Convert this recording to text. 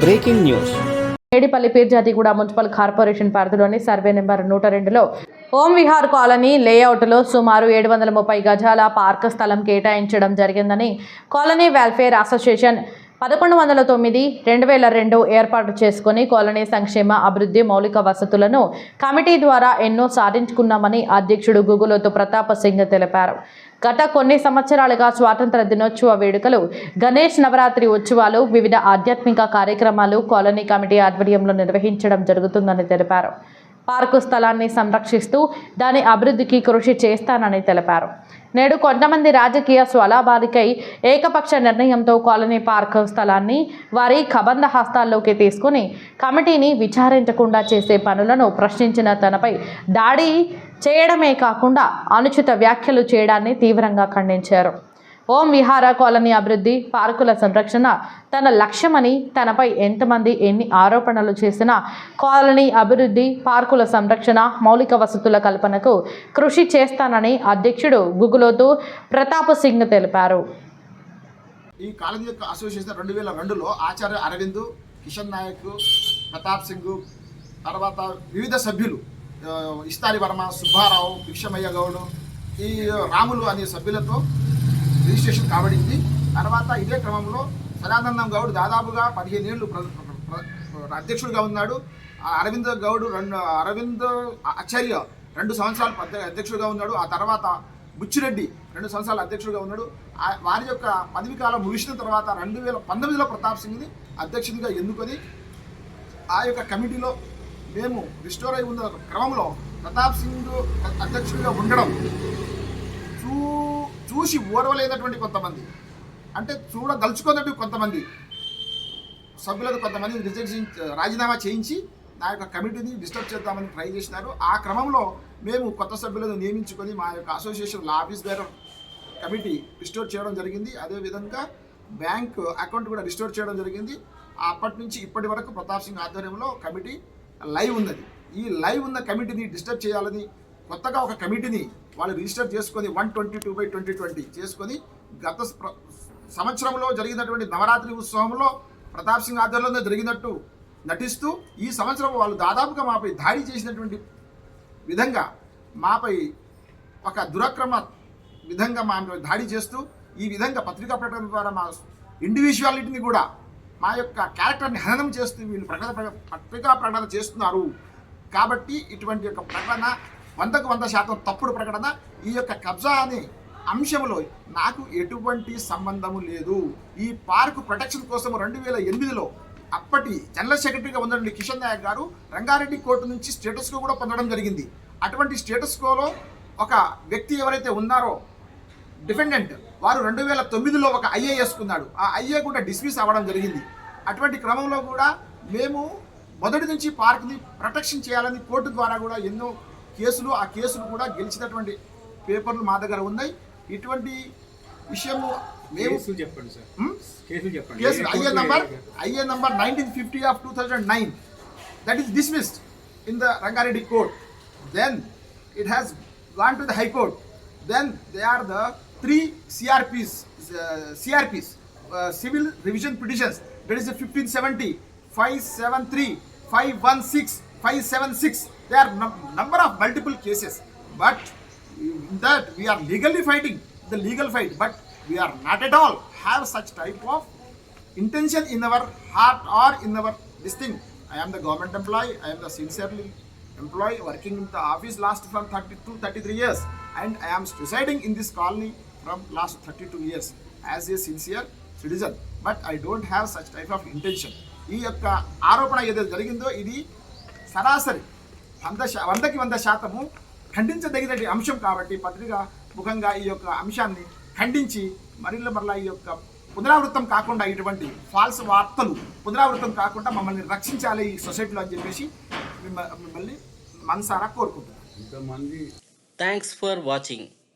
Breaking news. Medipalli Peerzadiguda municipal corporation పరిధిలోని survey number నూట రెండులో ఓం విహార్ కాలనీ లేఅవుట్లో సుమారు ఏడు వందల ముప్పై గజాల పార్క్ స్థలం కేటాయించడం జరిగిందని కాలనీ వెల్ఫేర్ అసోసియేషన్ పదకొండు వందల తొమ్మిది రెండు వేల రెండు ఏర్పాటు చేసుకుని కాలనీ సంక్షేమ అభివృద్ధి మౌలిక వసతులను కమిటీ ద్వారా ఎన్నో సాధించుకున్నామని అధ్యక్షుడు గుగులోతు ప్రతాప్ సింగ్ తెలిపారు. గత కొన్ని సంవత్సరాలుగా స్వాతంత్ర దినోత్సవ వేడుకలు గణేష్ నవరాత్రి ఉత్సవాలు వివిధ ఆధ్యాత్మిక కార్యక్రమాలు కాలనీ కమిటీ ఆధ్వర్యంలో నిర్వహించడం జరుగుతుందని తెలిపారు. పార్కు స్థలాన్ని సంరక్షిస్తూ దాని అభివృద్ధికి కృషి చేస్తానని తెలిపారు. నేడు కొంతమంది రాజకీయ స్వలాభాలకై ఏకపక్ష నిర్ణయంతో కాలనీ పార్క్ స్థలాన్ని వారి కబంధ హస్తాల్లోకి తీసుకుని కమిటీని విచారించకుండా చేసే పనులను ప్రశ్నించిన తనపై దాడి చేయడమే కాకుండా అనుచిత వ్యాఖ్యలు చేయడాన్ని తీవ్రంగా ఖండించారు. ఓం విహార కాలనీ అభివృద్ధి పార్కుల సంరక్షణ తన లక్ష్యమని తనపై ఎంతమంది ఎన్ని ఆరోపణలు చేసినా కాలనీ అభివృద్ధి పార్కుల సంరక్షణ మౌలిక వసతుల కల్పనకు కృషి చేస్తానని అధ్యక్షుడు గుగులోతు ప్రతాప్ సింగ్ తెలిపారు. ఈ కాలేజీ యొక్క అసోసియేషన్ రెండు వేల రెండులో ఆచార్య అరవింద్ కిషన్ నాయక్ ప్రతాప్ సింగ్ తర్వాత వివిధ సభ్యులు ఇస్తారి వర్మ సుబ్బారావు భిక్షమయ్య గౌడ్ ఈ రాములు అనే సభ్యులతో రిజిస్ట్రేషన్ కాబడింది. తర్వాత ఇదే క్రమంలో సదానందం గౌడ్ దాదాపుగా పదిహేను ఏళ్ళు ప్ర- అధ్యక్షుడిగా ఉన్నాడు. ఆ అరవింద్ గౌడ్ రెండు అరవింద్ ఆచార్య రెండు సంవత్సరాలు అధ్యక్షుడిగా ఉన్నాడు. ఆ తర్వాత బుచ్చిరెడ్డి రెండు సంవత్సరాలు అధ్యక్షుడిగా ఉన్నాడు. ఆ- వారి యొక్క పదవి కాలం ముగిసిన తర్వాత రెండు వేల పంతొమ్మిదిలో ప్రతాప్ సింగ్ని అధ్యక్షుడిగా ఎన్నుకొని ఆ యొక్క కమిటీలో మేము రిస్టోర్ అయి ఉన్న క్రమంలో ప్రతాప్ సింగ్ అధ్యక్షుడిగా ఉండడం చూ చూసి ఓర్వలేనటువంటి కొంతమంది. అంటే చూడదలుచుకున్నటువంటి కొంతమంది. సభ్యులకు కొంతమంది రిజెక్ట్ రాజీనామా చేయించి నా యొక్క కమిటీని డిస్టర్బ్ చేద్దామని ట్రై చేసినారు. ఆ క్రమంలో మేము కొత్త సభ్యులను నియమించుకొని మా యొక్క association office bearer committee restore చేయడం జరిగింది. అదేవిధంగా బ్యాంక్ అకౌంట్ కూడా రిస్టోర్ చేయడం జరిగింది. అప్పటి నుంచి ఇప్పటి వరకు ప్రతాప్ సింగ్ ఆధ్వర్యంలో కమిటీ లైవ్ ఉన్నది. ఈ లైవ్ ఉన్న కమిటీని డిస్టర్బ్ చేయాలని కొత్తగా ఒక కమిటీని వాళ్ళు రిజిస్టర్ చేసుకొని one twenty two by twenty twenty చేసుకొని గత సంవత్సరంలో జరిగినటువంటి నవరాత్రి ఉత్సవంలో ప్రతాప్ సింగ్ ఆధ్వర్యంలో జరిగినట్టు నటిస్తూ ఈ సంవత్సరం వాళ్ళు దాదాపుగా మాపై దాడి చేసినటువంటి విధంగా మాపై ఒక దురక్రమ విధంగా మా దాడి చేస్తూ ఈ విధంగా పత్రికా ప్రకటన ద్వారా మా ఇండివిజువాలిటీని కూడా మా యొక్క క్యారెక్టర్ని హననం చేస్తూ వీళ్ళు ప్రకటన పత్రికా ప్రకటన చేస్తున్నారు. కాబట్టి ఇటువంటి యొక్క ప్రకటన వందకు వంద శాతం తప్పుడు ప్రకటన ఈ యొక్క కబ్జా అనే అంశంలో నాకు ఎటువంటి సంబంధము లేదు. ఈ పార్కు ప్రొటెక్షన్ కోసం రెండు వేల ఎనిమిదిలో అప్పటి జనరల్ సెక్రటరీగా ఉన్నటువంటి కిషన్ నాయక్ గారు రంగారెడ్డి కోర్టు నుంచి స్టేటస్ కో కూడా పొందడం జరిగింది. అటువంటి స్టేటస్ కోలో ఒక వ్యక్తి ఎవరైతే ఉన్నారో డిఫెండెంట్ వారు రెండు వేల తొమ్మిదిలో ఒక ఐఏ వేసుకున్నాడు ఆ ఐఏ కూడా డిస్మిస్ అవ్వడం జరిగింది. అటువంటి క్రమంలో కూడా మేము మొదటి నుంచి పార్క్ని ప్రొటెక్షన్ చేయాలని కోర్టు ద్వారా కూడా ఎన్నో కేసులు ఆ కేసులు కూడా గెలిచినటువంటి పేపర్లు మా దగ్గర ఉన్నాయి. ఇటువంటి విషయము మేము చెప్పండి సార్? కేసులు చెప్పండి. IA number IA number nineteen fifty of two thousand nine. That is dismissed in the Rangareddy court then it has gone to the high court then they are the three CRPs CRPs civil revision petitions that is fifteen seventy five seven three five one six five seven six they are number of multiple cases but that we are legally fighting the legal fight but we are not at all have such type of intention in our heart or in our this thing I'm the government employee I'm the sincerely employee working in the office last from thirty two thirty three years and I'm deciding in this colony from last thirty two years as a sincere citizen but I don't have such type of intention ఈ యొక్క ఆరోపణ ఏదైతే జరిగిందో ఇది సరాసరి వంద శా వందకి వంద శాతము ఖండించదగిన అంశం కాబట్టి పత్రిక ముఖంగా ఈ యొక్క అంశాన్ని ఖండించి మరిల మరలా ఈ యొక్క పునరావృతం కాకుండా ఇటువంటి ఫాల్స్ వార్తలు పునరావృతం కాకుండా మమ్మల్ని రక్షించాలి ఈ సొసైటీలో అని చెప్పేసి మిమ్మ- మిమ్మల్ని మనసారా కోరుకుంటున్నాను. Thanks for watching